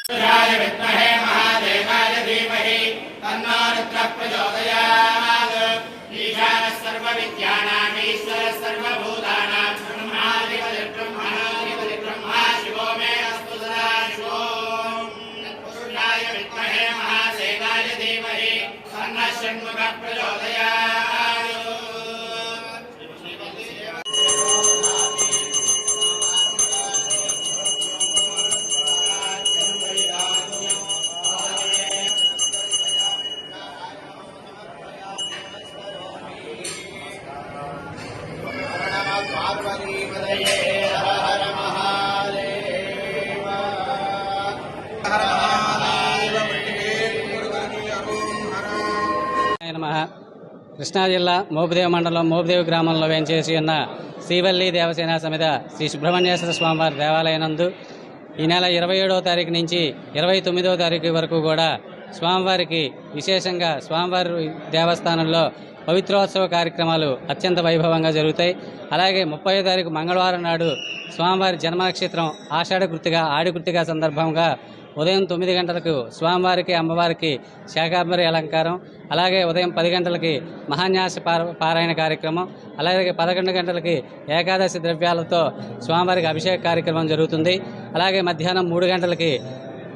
सूर्याय विद्महे महादेवाय धीमहि तन्नो रुद्रः प्रचोदयात् ईशानः सर्वविद्यानामीश्वरः కృష్ణా జిల్లా మోపుదేవి మండలం మోపుదేవి గ్రామంలో వేంచేసి ఉన్న శ్రీవల్లి దేవసేన సమేత శ్రీ సుబ్రహ్మణ్యేశ్వర స్వామివారి దేవాలయనందు ఈ నెల ఇరవై ఏడవ తారీఖు నుంచి ఇరవై తొమ్మిదవ తారీఖు వరకు కూడా స్వామివారికి విశేషంగా స్వామివారి దేవస్థానంలో పవిత్రోత్సవ కార్యక్రమాలు అత్యంత వైభవంగా జరుగుతాయి. అలాగే ముప్పై తారీఖు మంగళవారం నాడు స్వామివారి జన్మనక్షత్రం ఆషాఢ గుర్తిగా ఆడిగుర్తిగా సందర్భంగా ఉదయం తొమ్మిది గంటలకు స్వామివారికి అమ్మవారికి శాకాంబరి అలంకారం అలాగే ఉదయం పది గంటలకి మహాన్యాస పార- పారాయణ కార్యక్రమం అలాగే పదకొండు గంటలకి ఏకాదశి ద్రవ్యాలతో స్వామివారికి అభిషేక కార్యక్రమం జరుగుతుంది. అలాగే మధ్యాహ్నం మూడు గంటలకి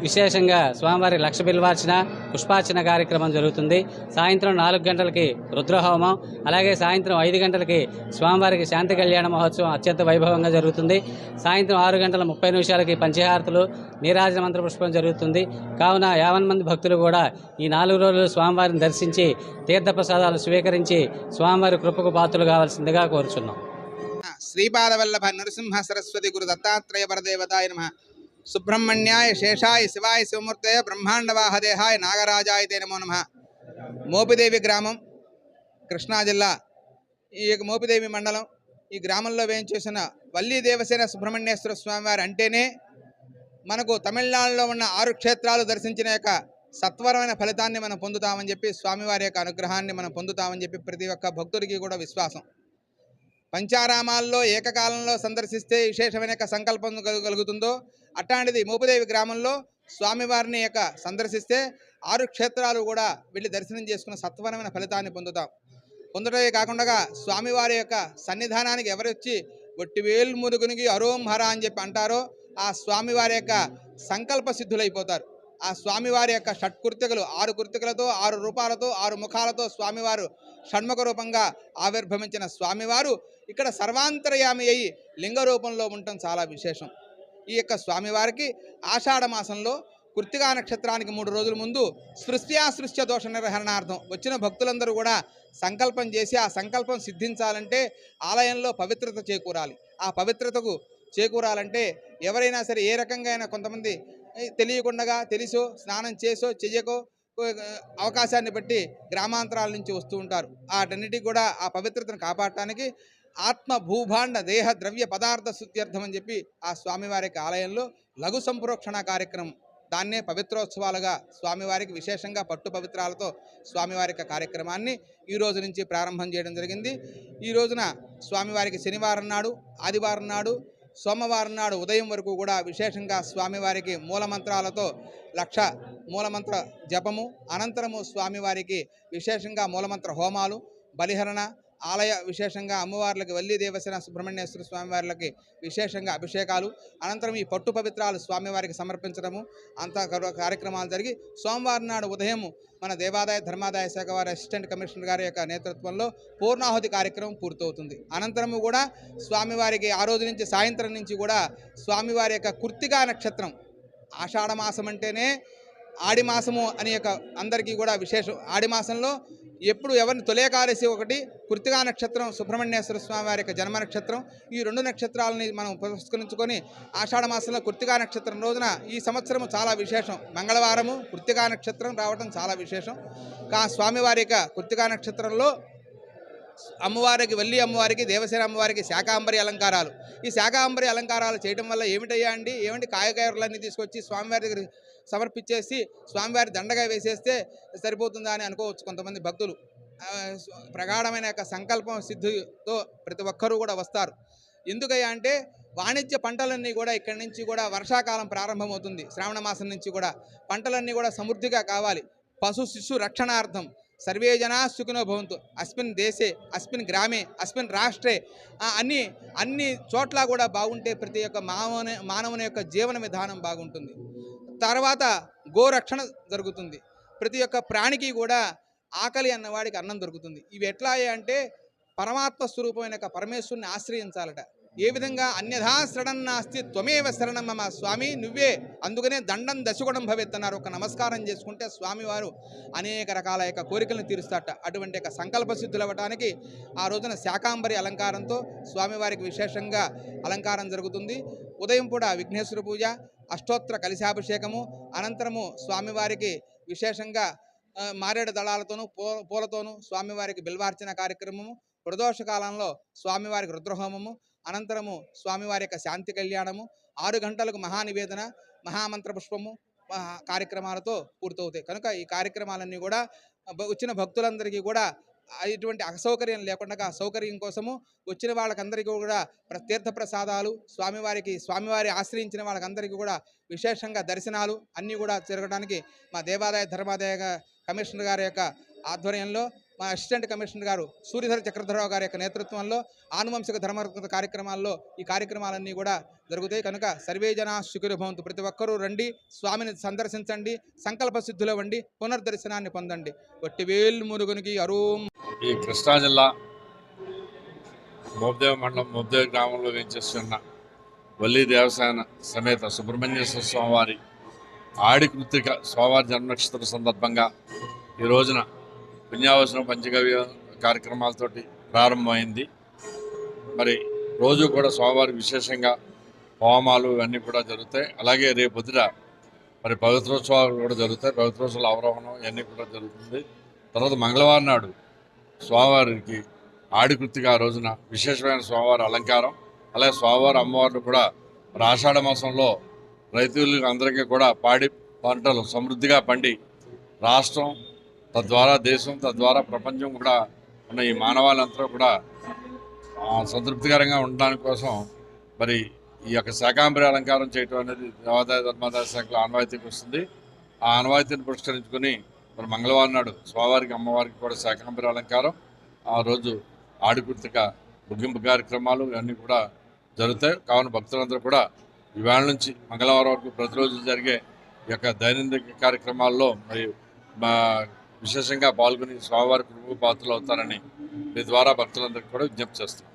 విశేషంగా స్వామివారి లక్ష బిల్వార్చన పుష్పార్చన కార్యక్రమం జరుగుతుంది. సాయంత్రం నాలుగు గంటలకి రుద్రహోమం అలాగే సాయంత్రం ఐదు గంటలకి స్వామివారికి శాంతి కళ్యాణ మహోత్సవం అత్యంత వైభవంగా జరుగుతుంది. సాయంత్రం ఆరు గంటల ముప్పై నిమిషాలకి పంచహారతులు నీరాజన మంత్ర పుష్పం జరుగుతుంది. కావున యావన్ మంది భక్తులు కూడా ఈ నాలుగు రోజులు స్వామివారిని దర్శించి తీర్థప్రసాదాలు స్వీకరించి స్వామివారి కృపకు పాత్రలు కావాల్సిందిగా కోరుచున్నాం. శ్రీపాదవల్లభ నరసింహ సరస్వతి గురు దత్తాత్రేయ పరదేవతాయ నమ. సుబ్రహ్మణ్యాయ శేషాయ శివాయ శివమూర్తయ బ్రహ్మాండవాహదేహాయ నాగరాజాయ నమో నమ. మోపిదేవి గ్రామం కృష్ణా జిల్లా. ఈ యొక్క మోపిదేవి మండలం ఈ గ్రామంలో వేయించేసిన వల్లీ దేవసేన సుబ్రహ్మణ్యేశ్వర స్వామివారు అంటేనే మనకు తమిళనాడులో ఉన్న ఆరు క్షేత్రాలు దర్శించిన యొక్క సత్వరమైన ఫలితాన్ని మనం పొందుతామని చెప్పి స్వామివారి యొక్క అనుగ్రహాన్ని మనం పొందుతామని చెప్పి ప్రతి ఒక్క భక్తుడికి కూడా విశ్వాసం. పంచారామాల్లో ఏకకాలంలో సందర్శిస్తే విశేషమైన సంకల్పం కలుగుతుందో అట్లాంటిది మోపుదేవి గ్రామంలో స్వామివారిని యొక్క సందర్శిస్తే ఆరు క్షేత్రాలు కూడా వెళ్ళి దర్శనం చేసుకున్న సత్వరమైన ఫలితాన్ని పొందుతాం. పొందడమే కాకుండా స్వామివారి యొక్క సన్నిధానానికి ఎవరొచ్చి ఒట్టివేలు మురుగునికి అరోం హర అని చెప్పి అంటారో ఆ స్వామివారి యొక్క సంకల్ప సిద్ధులైపోతారు. ఆ స్వామివారి యొక్క షట్కృతికలు ఆరు కృతికలతో ఆరు రూపాలతో ఆరు ముఖాలతో స్వామివారు షణ్ముఖ రూపంగా ఆవిర్భవించిన స్వామివారు ఇక్కడ సర్వాంతర్యామి అయి లింగ రూపంలో ఉండటం చాలా విశేషం. ఈ యొక్క స్వామివారికి ఆషాఢ మాసంలో కృత్తికా నక్షత్రానికి మూడు రోజుల ముందు సృష్ట్యాసృష్ట్య దోష నిర్వహణార్థం వచ్చిన భక్తులందరూ కూడా సంకల్పం చేసి ఆ సంకల్పం సిద్ధించాలంటే ఆలయంలో పవిత్రత చేకూరాలి. ఆ పవిత్రతకు చేకూరాలంటే ఎవరైనా సరే ఏ రకంగా అయినా కొంతమంది తెలియకుండా తెలిసో స్నానం చేసో చెయ్యకో అవకాశాన్ని బట్టి గ్రామాంతరాల నుంచి వస్తూ ఉంటారు. వాటన్నిటికి కూడా ఆ పవిత్రతను కాపాడటానికి ఆత్మ భూభాండ దేహ ద్రవ్య పదార్థ శుద్ధ్యర్థం అని చెప్పి ఆ స్వామివారికి ఆలయంలో లఘు సంప్రోక్షణ కార్యక్రమం దాన్నే పవిత్రోత్సవాలుగా స్వామివారికి విశేషంగా పట్టు పవిత్రాలతో స్వామివారి కార్యక్రమాన్ని ఈ రోజు నుంచి ప్రారంభం చేయడం జరిగింది. ఈ రోజున స్వామివారికి శనివారం నాడు ఆదివారం నాడు సోమవారం నాడు ఉదయం వరకు కూడా విశేషంగా స్వామివారికి మూలమంత్రాలతో లక్ష మూలమంత్ర జపము అనంతరము స్వామివారికి విశేషంగా మూలమంత్ర హోమాలు బలిహరణ ఆలయ విశేషంగా అమ్మవార్లకి వల్లి దేవసేన సుబ్రహ్మణ్యేశ్వర స్వామివార్లకి విశేషంగా అభిషేకాలు. అనంతరం ఈ పట్టు పవిత్రాలు స్వామివారికి సమర్పించడము. అంత కార్యక్రమాలు జరిగి సోమవారం నాడు ఉదయం మన దేవాదాయ ధర్మాదాయ శాఖ వారి అసిస్టెంట్ కమిషనర్ గారి యొక్క నేతృత్వంలో పూర్ణాహుతి కార్యక్రమం పూర్తవుతుంది. అనంతరము కూడా స్వామివారికి ఆ రోజు నుంచి సాయంత్రం నుంచి కూడా స్వామివారి యొక్క కృత్తికా నక్షత్రం ఆషాఢమాసం అంటేనే ఆడి మాసము అని యొక్క అందరికీ కూడా విశేషం. ఆడి మాసంలో ఎప్పుడు ఎవరిని తొలేకాదశి ఒకటి కృతికా నక్షత్రం సుబ్రహ్మణ్యేశ్వర స్వామి వారి యొక్క జన్మ నక్షత్రం ఈ రెండు నక్షత్రాలని మనం పురస్కరించుకొని ఆషాఢ మాసంలో కృతికా నక్షత్రం రోజున ఈ సంవత్సరం చాలా విశేషం. మంగళవారము కృతికా నక్షత్రం రావడం చాలా విశేషం. కా స్వామివారి యొక్క కృతికా నక్షత్రంలో అమ్మవారికి వెళ్ళి అమ్మవారికి దేవసేన అమ్మవారికి శాకాంబరి అలంకారాలు. ఈ శాకాంబరి అలంకారాలు చేయడం వల్ల ఏమిటయ్యా అండి? ఏమిటి కాయకాయలన్నీ తీసుకొచ్చి స్వామివారి దగ్గర సమర్పించేసి స్వామివారి దండగా వేసేస్తే సరిపోతుందా అని అనుకోవచ్చు కొంతమంది భక్తులు. ప్రగాఢమైన యొక్క సంకల్పం సిద్ధితో ప్రతి ఒక్కరూ కూడా వస్తారు. ఎందుకయ్యా అంటే వాణిజ్య పంటలన్నీ కూడా ఇక్కడి నుంచి కూడా వర్షాకాలం ప్రారంభమవుతుంది. శ్రావణ మాసం నుంచి కూడా. పంటలన్నీ కూడా సమృద్ధిగా కావాలి. పశు శిశు రక్షణార్థం. సర్వే జనా సుఖినో భవంతు. అస్మిన్ దేశే అస్మిన్ గ్రామే అస్మిన్ రాష్ట్రే. అన్ని అన్ని చోట్ల కూడా బాగుంటే ప్రతి ఒక్క మానవుని మానవుని యొక్క జీవన విధానం బాగుంటుంది. తర్వాత గోరక్షణ జరుగుతుంది. ప్రతి ఒక్క ప్రాణికి కూడా ఆకలి అన్నవాడికి అన్నం దొరుకుతుంది. ఇవి ఎట్లా అంటే పరమాత్మ స్వరూపమైన పరమేశ్వరుని ఆశ్రయించాలట. ఏ విధంగా అన్యథా శరణం నాస్తి త్వమేవ శరణం మమ స్వామి? నువ్వే అందుకనే దండం దశగుణం భవేత్ అన్నారు. ఒక నమస్కారం చేసుకుంటే స్వామివారు అనేక రకాల యొక్క కోరికలను తీరుస్తాట అటువంటి యొక్క సంకల్ప సిద్ధులు అవ్వటానికి ఆ రోజున శాకాంబరి అలంకారంతో స్వామివారికి విశేషంగా అలంకారం జరుగుతుంది. ఉదయం పూట విఘ్నేశ్వర పూజ అష్టోత్తర కలిశాభిషేకము అనంతరము స్వామివారికి విశేషంగా మారేడు దళాలతోనూ పూ పూలతోనూ స్వామివారికి బిల్వార్చన కార్యక్రమము ప్రదోష కాలంలో స్వామివారికి రుద్రహోమము అనంతరము స్వామివారి యొక్క శాంతి కళ్యాణము ఆరు గంటలకు మహానివేదన మహామంత్ర పుష్పము మహా- కార్యక్రమాలతో పూర్తవుతాయి. కనుక ఈ కార్యక్రమాలన్నీ కూడా వచ్చిన భక్తులందరికీ కూడా ఇటువంటి అసౌకర్యం లేకుండా సౌకర్యం కోసము వచ్చిన వాళ్ళకందరికీ కూడా ప్ర- తీర్థ ప్రసాదాలు స్వామివారికి స్వామివారి ఆశ్రయించిన వాళ్ళకందరికీ కూడా విశేషంగా దర్శనాలు అన్నీ కూడా జరగడానికి మా దేవాదాయ ధర్మాదాయ కమిషనర్ గారి యొక్క ఆధ్వర్యంలో మా అసిస్టెంట్ కమిషనర్ గారు సూర్యధర చక్రధరరావు గారి యొక్క నేతృత్వంలో ఆనువంశిక ధర్మ కార్యక్రమాల్లో ఈ కార్యక్రమాలన్నీ కూడా జరుగుతాయి. కనుక సర్వే జన భవంతు. ప్రతి ఒక్కరూ రండి స్వామిని సందర్శించండి సంకల్ప సిద్ధులు వండి పునర్దర్శనాన్ని పొందండి. వట్టివేలు మురుగునికి అరూం. ఈ కృష్ణా జిల్లా మోబ్దేవ మండలం మోబ్దేవ గ్రామంలో వేయించేస్తున్న వల్లి దేవసేన సమేత సుబ్రహ్మణ్యేశ్వర స్వామివారి ఆడి కృతిక స్వామివారి జన్మనక్షత్ర సందర్భంగా ఈ రోజున పుణ్యావసరం పంచగవ్య కార్యక్రమాలతోటి ప్రారంభమైంది. మరి రోజు కూడా స్వామివారి విశేషంగా హోమాలు ఇవన్నీ కూడా జరుగుతాయి. అలాగే రేపు పొద్దున మరి పవిత్రోత్సవాలు కూడా జరుగుతాయి. పవిత్రోత్సవాల అవరోహణం ఇవన్నీ కూడా జరుగుతుంది. తర్వాత మంగళవారం నాడు స్వామివారికి ఆడికృతిగా ఆ రోజున విశేషమైన స్వామివారి అలంకారం. అలాగే స్వామివారి అమ్మవార్లు కూడా ఆషాఢ మాసంలో రైతులకు అందరికీ కూడా పాడి పంటలు సమృద్ధిగా పండి రాష్ట్రం తద్వారా దేశం తద్వారా ప్రపంచం కూడా ఉన్న ఈ మానవాళ్ళంతా కూడా సంతృప్తికరంగా ఉండడానికి కోసం మరి ఈ యొక్క శాకాంబరి అలంకారం చేయటం అనేది దేవాదాయ ధర్మాదాయ శాఖలో ఆనవాయితీకి వస్తుంది. ఆ ఆనవాయితీని పురస్కరించుకొని మరి మంగళవారం నాడు స్వామివారికి అమ్మవారికి కూడా శాకాంబరి అలంకారం ఆ రోజు ఆడికృతిక ముగింపు కార్యక్రమాలు ఇవన్నీ కూడా జరుగుతాయి. కావున భక్తులందరూ కూడా ఇవాళ నుంచి మంగళవారం వరకు ప్రతిరోజు జరిగే ఈ యొక్క దైనందిక కార్యక్రమాల్లో మరి మా విశేషంగా పాల్గొని స్వామివారి కృప పాత్రలు అవుతారని మీ ద్వారా భక్తులందరికీ కూడా విజ్ఞప్తి చేస్తున్నాం.